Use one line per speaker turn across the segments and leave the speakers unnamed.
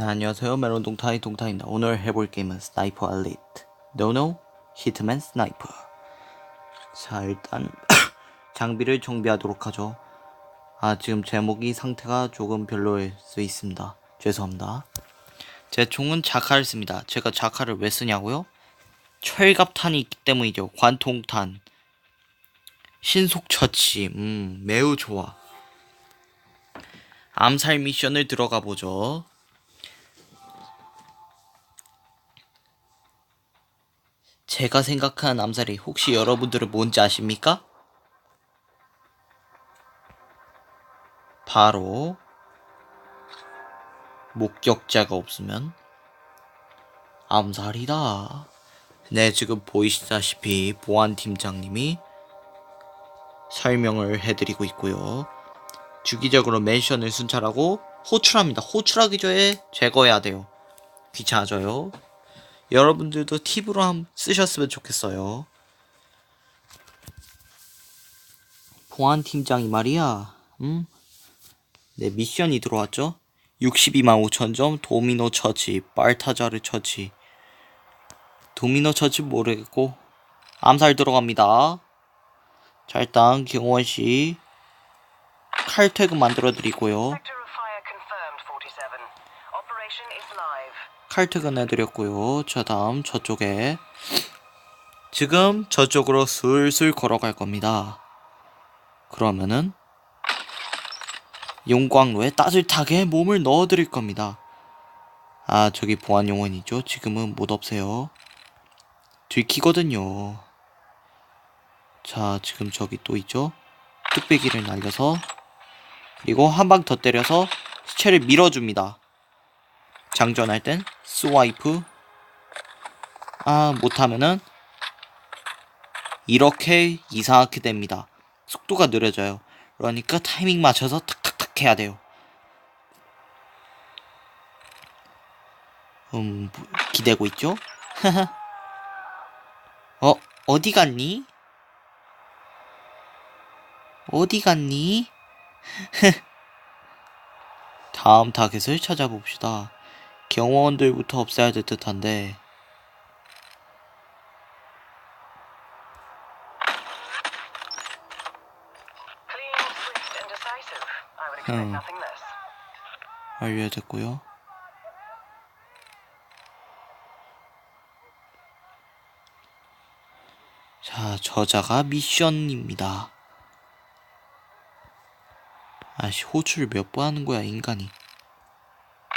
네, 안녕하세요. 메론 동 타이 동타입니다. 오늘 해볼 게임은 스나이퍼 엘리트. 노노 히트맨 스나이퍼. 자, 일단 장비를 정비하도록 하죠. 아, 지금 제목이 상태가 조금 별로일 수 있습니다. 죄송합니다. 제 총은 자카를 씁니다. 제가 자카를 왜 쓰냐고요? 철갑탄이 있기 때문이죠. 관통탄. 신속 처치. 음, 매우 좋아. 암살 미션을 들어가 보죠. 제가 생각한 암살이 혹시 여러분들은 뭔지 아십니까? 바로 목격자가 없으면 암살이다. 네, 지금 보이시다시피 보안팀장님이 설명을 해드리고 있고요. 주기적으로 멘션을 순찰하고 호출합니다. 호출하기 전에 제거해야 돼요. 귀찮아져요. 여러분들도 팁으로 한번 쓰셨으면 좋겠어요. 보안 팀장이 말이야. 음? 네, 미션이 들어왔죠? 62만 5천 점 도미노 처치, 빨타자르 처치. 도미노 처치 모르겠고 암살 들어갑니다. 자, 일단 경원 씨 칼퇴근 만들어 드리고요. 칼퇴근 해드렸고요. 자 다음 저쪽에 지금 저쪽으로 슬슬 걸어갈 겁니다. 그러면은 용광로에 따뜻하게 몸을 넣어드릴 겁니다. 아 저기 보안 용원이죠. 지금은 못 없애요. 들키거든요. 자 지금 저기 또 있죠. 뚝배기를 날려서 그리고 한 방 더 때려서 시체를 밀어줍니다. 장전할 땐 스와이프. 아 못하면은 이렇게 이상하게 됩니다. 속도가 느려져요. 그러니까 타이밍 맞춰서 탁탁탁 해야 돼요. 음 뭐, 기대고 있죠? 어 어디 갔니? 어디 갔니? 다음 타겟을 찾아봅시다 경호원들부터 없애야 될 듯한데 Hmm.
less.
완료해야 됐고요. 자, 저자가 미션입니다. 아씨, 호출 몇 번 하는 거야, 인간이.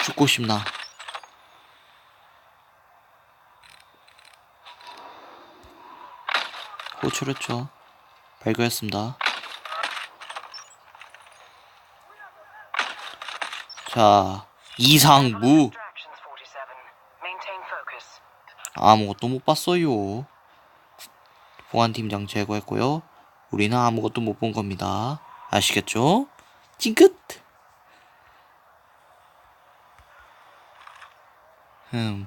죽고 싶나? 호출했죠. 발견했습니다. 자, 이상무.
Distractions, 47. Maintain focus.
아무것도 못 봤어요. 보안팀장 제거했고요. 우리는 아무것도 못 본 겁니다. 아시겠죠? 찡긋! 음,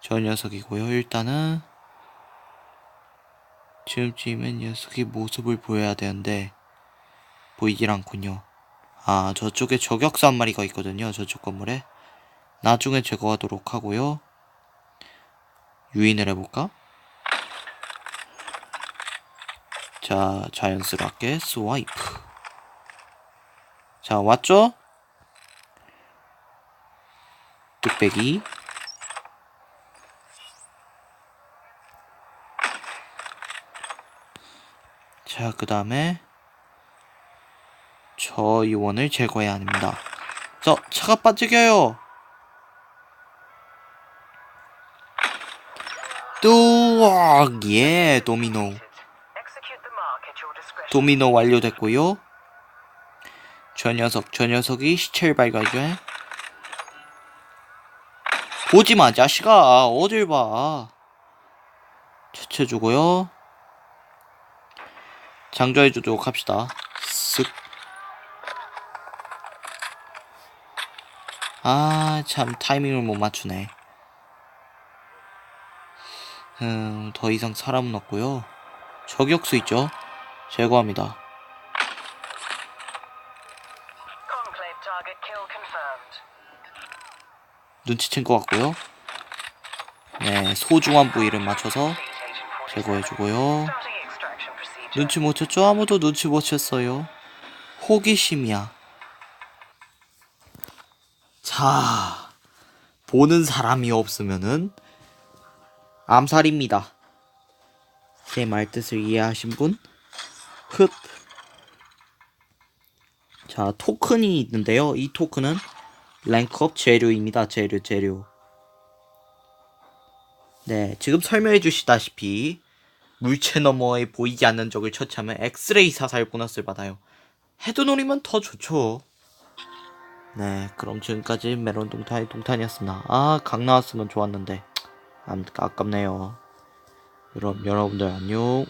저 녀석이고요. 일단은 지금쯤이면 녀석이 모습을 보여야 되는데 보이질 않군요. 아, 저쪽에 저격수 한 마리가 있거든요. 저쪽 건물에. 나중에 제거하도록 하고요. 유인을 해볼까? 자, 자연스럽게 스와이프. 자, 왔죠? 뚝배기. 자, 그 다음에 저 요원을 제거해야 합니다. 저 차가 빠지게요. 뚜악 예 도미노. 도미노 완료됐고요. 저 녀석 저 녀석이 시체를 발견해. 보지 마 자식아 어딜 봐. 채채 주고요. 장조해 주도록 합시다. 쓱. 아, 참, 타이밍을 못 맞추네. 음, 더 이상 사람은 없고요. 저격수 있죠? 제거합니다. 눈치챈 것 같고요. 네, 소중한 부위를 맞춰서
Fleet Agent 47.
제거해주고요. 눈치 못 챘죠? 아무도 눈치 못 챘어요. 호기심이야. 자, 보는 사람이 없으면은 암살입니다. 제 말뜻을 이해하신 분? 흡. 자, 토큰이 있는데요. 이 토큰은 랭크업 재료입니다. 재료, 재료. 네, 지금 설명해 주시다시피 물체 너머에 보이지 않는 적을 처치하면 엑스레이 사살 보너스를 받아요. 헤드놀이면 더 좋죠. 네, 그럼 지금까지 메론 동탄의 동탄이었습니다. 아, 강 나왔으면 좋았는데. 아무튼 아깝네요. 그럼 여러분들 안녕.